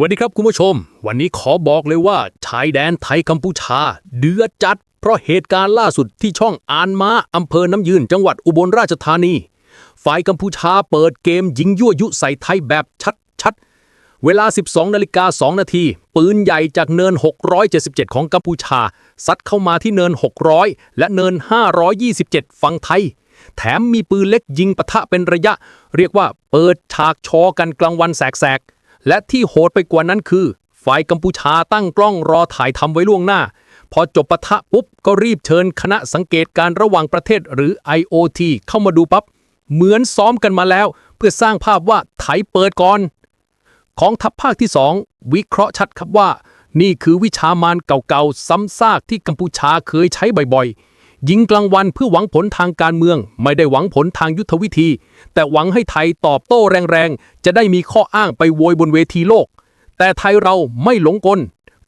วัสดีครับคุณผู้ชม วันนี้ขอบอกเลยว่าชายแดนไทยกัมพูชา เดือดจัด เพราะเหตุการณ์ล่าสุดที่ช่องอานมาอำเภอน้ำยืน จังหวัดอุบลราชธานี ฝ่ายกัมพูชาเปิดเกมยิงยั่วยุใส่ไทยแบบชัดๆ เวลา 12นาฬิกา2นาที ปืนใหญ่จากเนิน 677 ของกัมพูชา ซัดเข้ามาที่เนิน 600 และเนิน 527 ฝั่งไทย แถมมีปืนเล็กยิงปะทะเป็นระยะ เรียกว่าเปิดฉากชอกันกลางวันแสกๆ และที่โหดไปกว่านั้นคือ ฝ่ายกัมพูชาตั้งกล้องรอถ่ายทำไว้ล่วงหน้า พอจบปะทะปุ๊บ ก็รีบเชิญคณะสังเกตการระหว่างประเทศหรือ IOT เข้ามาดูปับ๊บเหมือนซ้อมกันมาแล้ว เพื่อสร้างภาพว่าไทยเปิดก่อน ของทัพภาคที่ 2 วิเคราะห์ชัดครับว่า นี่คือวิชามานเก่าๆ ซ้ำซากที่กัมพูชาเคยใช้บ่อยๆ ยิงกลางวันเพื่อหวังผลทางการเมือง ไม่ได้หวังผลทางยุทธวิธี แต่หวังให้ไทยตอบโต้แรงๆ จะได้มีข้ออ้างไปโวยบนเวทีโลก แต่ไทยเราไม่หลงกล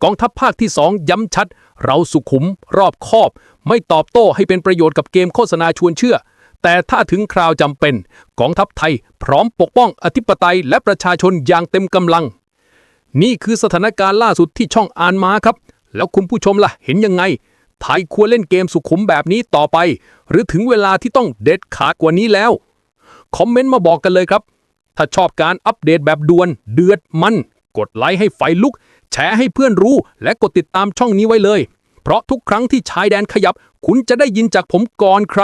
กองทัพภาคที่สองย้ำชัด เราสุขุม รอบคอบ ไม่ตอบโต้ให้เป็นประโยชน์กับเกมโฆษณาชวนเชื่อ แต่ถ้าถึงคราวจำเป็น กองทัพไทยพร้อมปกป้องอธิปไตยและประชาชนอย่างเต็มกำลัง นี่คือสถานการณ์ล่าสุดที่ช่องอานมาครับ แล้วคุณผู้ชมล่ะเห็นยังไง ไทยควรเล่นเกมสุขุมแบบนี้ต่อไป หรือถึงเวลาที่ต้องเด็ดขาดกว่านี้แล้ว คอมเมนต์มาบอกกันเลยครับ ถ้าชอบการอัปเดตแบบด่วน เดือดมัน กดไลค์ให้ไฟลุก แชร์ให้เพื่อนรู้ และกดติดตามช่องนี้ไว้เลย เพราะทุกครั้งที่ชายแดนขยับ คุณจะได้ยินจากผมก่อนใคร